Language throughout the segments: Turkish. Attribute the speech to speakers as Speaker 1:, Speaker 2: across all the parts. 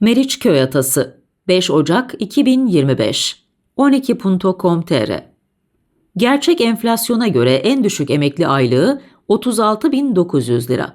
Speaker 1: Meriç Köy Atası 5 Ocak 2025 12.com.tr Gerçek enflasyona göre en düşük emekli aylığı 36.900 lira.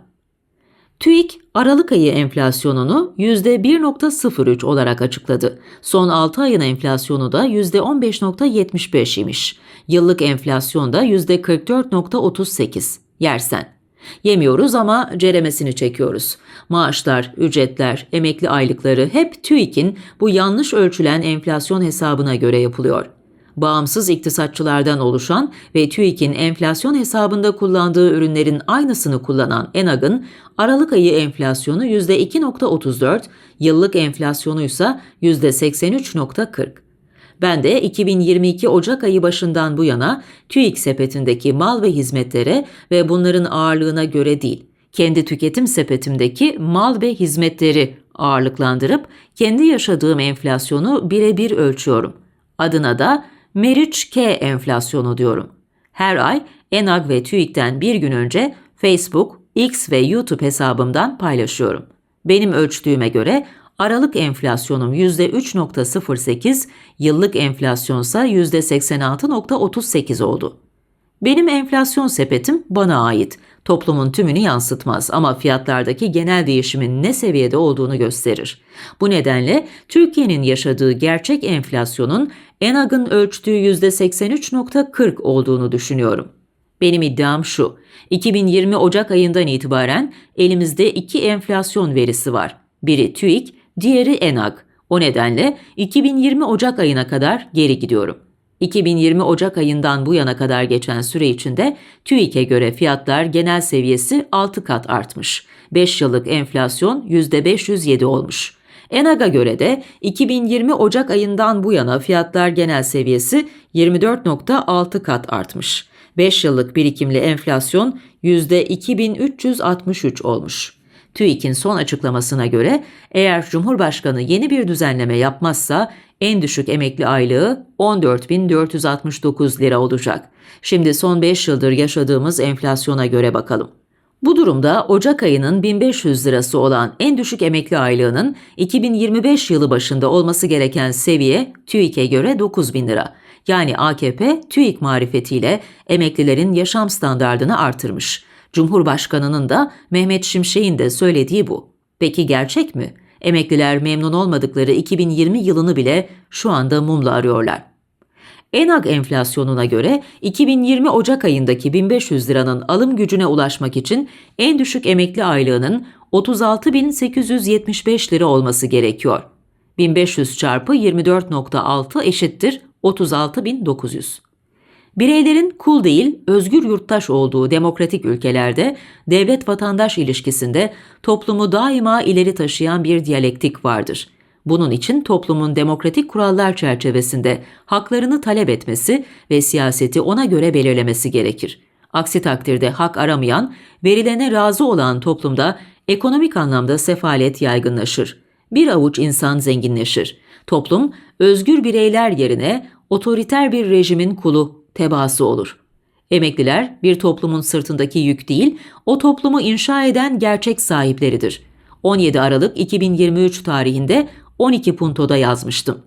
Speaker 1: TÜİK Aralık ayı enflasyonunu %1.03 olarak açıkladı. Son 6 ayın enflasyonu da %15.75 imiş. Yıllık enflasyon da %44.38. Yersen. Yemiyoruz ama ceremesini çekiyoruz. Maaşlar, ücretler, emekli aylıkları hep TÜİK'in bu yanlış ölçülen enflasyon hesabına göre yapılıyor. Bağımsız iktisatçılardan oluşan ve TÜİK'in enflasyon hesabında kullandığı ürünlerin aynısını kullanan ENAG'ın Aralık ayı enflasyonu %2.34, yıllık enflasyonu ise %83.40. Ben de 2022 Ocak ayı başından bu yana TÜİK sepetindeki mal ve hizmetlere ve bunların ağırlığına göre değil, kendi tüketim sepetimdeki mal ve hizmetleri ağırlıklandırıp kendi yaşadığım enflasyonu birebir ölçüyorum. Adına da Meriç K enflasyonu diyorum. Her ay ENAG ve TÜİK'ten bir gün önce Facebook, X ve YouTube hesabımdan paylaşıyorum. Benim ölçtüğüme göre Aralık enflasyonum %3.08, yıllık enflasyonsa %86.38 oldu. Benim enflasyon sepetim bana ait. Toplumun tümünü yansıtmaz ama fiyatlardaki genel değişimin ne seviyede olduğunu gösterir. Bu nedenle Türkiye'nin yaşadığı gerçek enflasyonun ENAG'ın ölçtüğü %83.40 olduğunu düşünüyorum. Benim iddiam şu. 2020 Ocak ayından itibaren elimizde iki enflasyon verisi var. Biri TÜİK, diğeri ENAG. O nedenle 2020 Ocak ayına kadar geri gidiyorum. 2020 Ocak ayından bu yana kadar geçen süre içinde TÜİK'e göre fiyatlar genel seviyesi 6 kat artmış. 5 yıllık enflasyon %507 olmuş. ENAG'a göre de 2020 Ocak ayından bu yana fiyatlar genel seviyesi 24.6 kat artmış. 5 yıllık birikimli enflasyon %2363 olmuş. TÜİK'in son açıklamasına göre eğer Cumhurbaşkanı yeni bir düzenleme yapmazsa en düşük emekli aylığı 14.469 lira olacak. Şimdi son 5 yıldır yaşadığımız enflasyona göre bakalım. Bu durumda Ocak ayının 1500 lirası olan en düşük emekli aylığının 2025 yılı başında olması gereken seviye TÜİK'e göre 9000 lira. Yani AKP TÜİK marifetiyle emeklilerin yaşam standardını artırmış. Cumhurbaşkanının da Mehmet Şimşek'in de söylediği bu. Peki gerçek mi? Emekliler memnun olmadıkları 2020 yılını bile şu anda mumla arıyorlar. ENAG enflasyonuna göre 2020 Ocak ayındaki 1500 liranın alım gücüne ulaşmak için en düşük emekli aylığının 36.875 lira olması gerekiyor. 1500 çarpı 24.6 eşittir 36.900. Bireylerin kul değil, özgür yurttaş olduğu demokratik ülkelerde devlet-vatandaş ilişkisinde toplumu daima ileri taşıyan bir diyalektik vardır. Bunun için toplumun demokratik kurallar çerçevesinde haklarını talep etmesi ve siyaseti ona göre belirlemesi gerekir. Aksi takdirde hak aramayan, verilene razı olan toplumda ekonomik anlamda sefalet yaygınlaşır. Bir avuç insan zenginleşir. Toplum özgür bireyler yerine otoriter bir rejimin kulu tebaası olur. Emekliler bir toplumun sırtındaki yük değil, o toplumu inşa eden gerçek sahipleridir. 17 Aralık 2023 tarihinde 12 puntoda yazmıştım.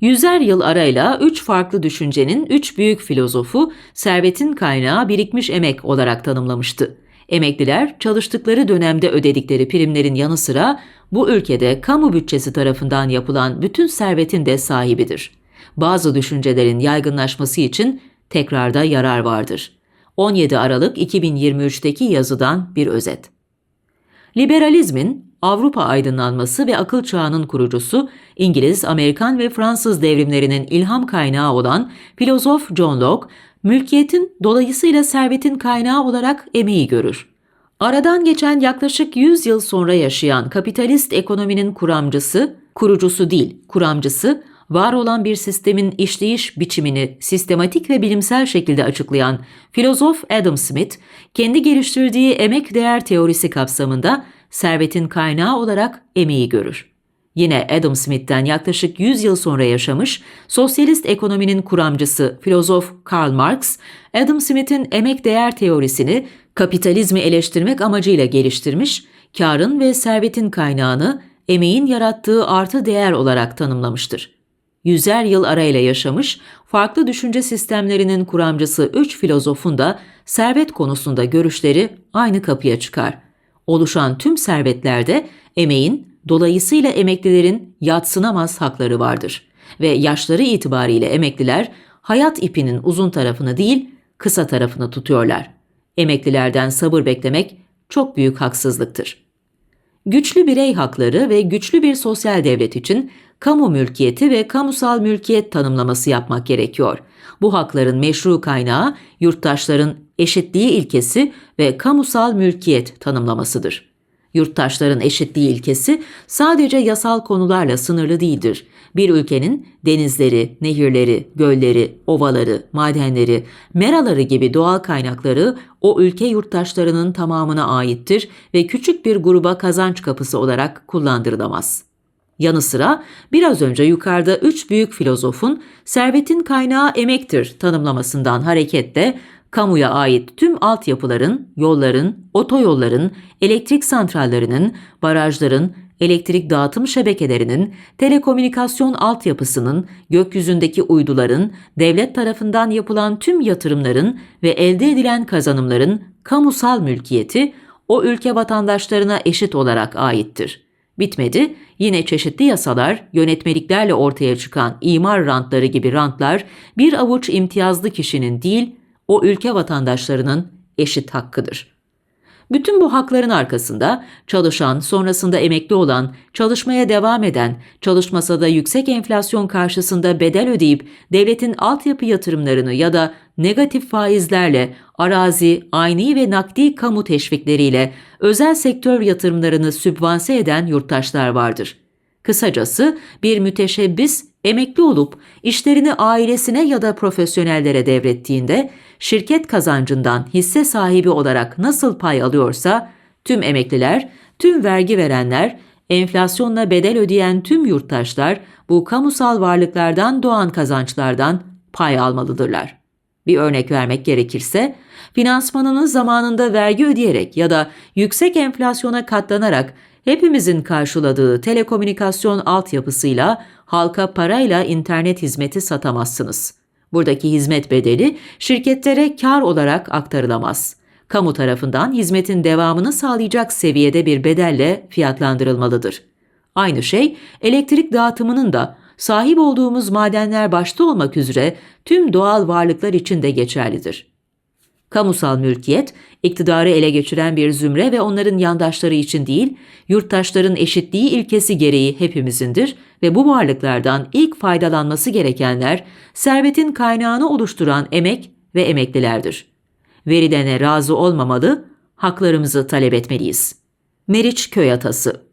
Speaker 1: Yüzer yıl arayla üç farklı düşüncenin üç büyük filozofu servetin kaynağı birikmiş emek olarak tanımlamıştı. Emekliler çalıştıkları dönemde ödedikleri primlerin yanı sıra bu ülkede kamu bütçesi tarafından yapılan bütün servetin de sahibidir. Bazı düşüncelerin yaygınlaşması için tekrarda yarar vardır. 17 Aralık 2023'teki yazıdan bir özet. Liberalizmin Avrupa aydınlanması ve akıl çağının kurucusu İngiliz, Amerikan ve Fransız devrimlerinin ilham kaynağı olan filozof John Locke, mülkiyetin dolayısıyla servetin kaynağı olarak emeği görür. Aradan geçen yaklaşık 100 yıl sonra yaşayan kapitalist ekonominin kuramcısı, kurucusu değil, kuramcısı var olan bir sistemin işleyiş biçimini sistematik ve bilimsel şekilde açıklayan filozof Adam Smith, kendi geliştirdiği emek değer teorisi kapsamında servetin kaynağı olarak emeği görür. Yine Adam Smith'ten yaklaşık 100 yıl sonra yaşamış sosyalist ekonominin kuramcısı filozof Karl Marx, Adam Smith'in emek değer teorisini kapitalizmi eleştirmek amacıyla geliştirmiş, karın ve servetin kaynağını emeğin yarattığı artı değer olarak tanımlamıştır. Yüzer yıl arayla yaşamış, farklı düşünce sistemlerinin kuramcısı üç filozofun da servet konusunda görüşleri aynı kapıya çıkar. Oluşan tüm servetlerde emeğin, dolayısıyla emeklilerin yatsınamaz hakları vardır. Ve yaşları itibariyle emekliler hayat ipinin uzun tarafını değil, kısa tarafını tutuyorlar. Emeklilerden sabır beklemek çok büyük haksızlıktır. Güçlü birey hakları ve güçlü bir sosyal devlet için kamu mülkiyeti ve kamusal mülkiyet tanımlaması yapmak gerekiyor. Bu hakların meşru kaynağı yurttaşların eşitliği ilkesi ve kamusal mülkiyet tanımlamasıdır. Yurttaşların eşitliği ilkesi sadece yasal konularla sınırlı değildir. Bir ülkenin denizleri, nehirleri, gölleri, ovaları, madenleri, meraları gibi doğal kaynakları o ülke yurttaşlarının tamamına aittir ve küçük bir gruba kazanç kapısı olarak kullandırılamaz. Yanı sıra biraz önce yukarıda üç büyük filozofun servetin kaynağı emektir tanımlamasından hareketle kamuya ait tüm altyapıların, yolların, otoyolların, elektrik santrallerinin, barajların, elektrik dağıtım şebekelerinin, telekomünikasyon altyapısının, gökyüzündeki uyduların, devlet tarafından yapılan tüm yatırımların ve elde edilen kazanımların kamusal mülkiyeti o ülke vatandaşlarına eşit olarak aittir. Bitmedi, yine çeşitli yasalar, yönetmeliklerle ortaya çıkan imar rantları gibi rantlar bir avuç imtiyazlı kişinin değil, o ülke vatandaşlarının eşit hakkıdır. Bütün bu hakların arkasında çalışan, sonrasında emekli olan, çalışmaya devam eden, çalışmasa da yüksek enflasyon karşısında bedel ödeyip devletin altyapı yatırımlarını ya da negatif faizlerle, arazi, ayni ve nakdi kamu teşvikleriyle özel sektör yatırımlarını sübvanse eden yurttaşlar vardır. Kısacası bir müteşebbis emekli olup işlerini ailesine ya da profesyonellere devrettiğinde şirket kazancından hisse sahibi olarak nasıl pay alıyorsa tüm emekliler, tüm vergi verenler, enflasyonla bedel ödeyen tüm yurttaşlar bu kamusal varlıklardan doğan kazançlardan pay almalıdırlar. Bir örnek vermek gerekirse, finansmanını zamanında vergi ödeyerek ya da yüksek enflasyona katlanarak hepimizin karşıladığı telekomünikasyon altyapısıyla halka parayla internet hizmeti satamazsınız. Buradaki hizmet bedeli şirketlere kar olarak aktarılamaz. Kamu tarafından hizmetin devamını sağlayacak seviyede bir bedelle fiyatlandırılmalıdır. Aynı şey elektrik dağıtımının da sahip olduğumuz madenler başta olmak üzere tüm doğal varlıklar için de geçerlidir. Kamusal mülkiyet, iktidarı ele geçiren bir zümre ve onların yandaşları için değil, yurttaşların eşitliği ilkesi gereği hepimizindir ve bu varlıklardan ilk faydalanması gerekenler, servetin kaynağını oluşturan emek ve emeklilerdir. Verilene razı olmamalı, haklarımızı talep etmeliyiz. Meriç Köy Atası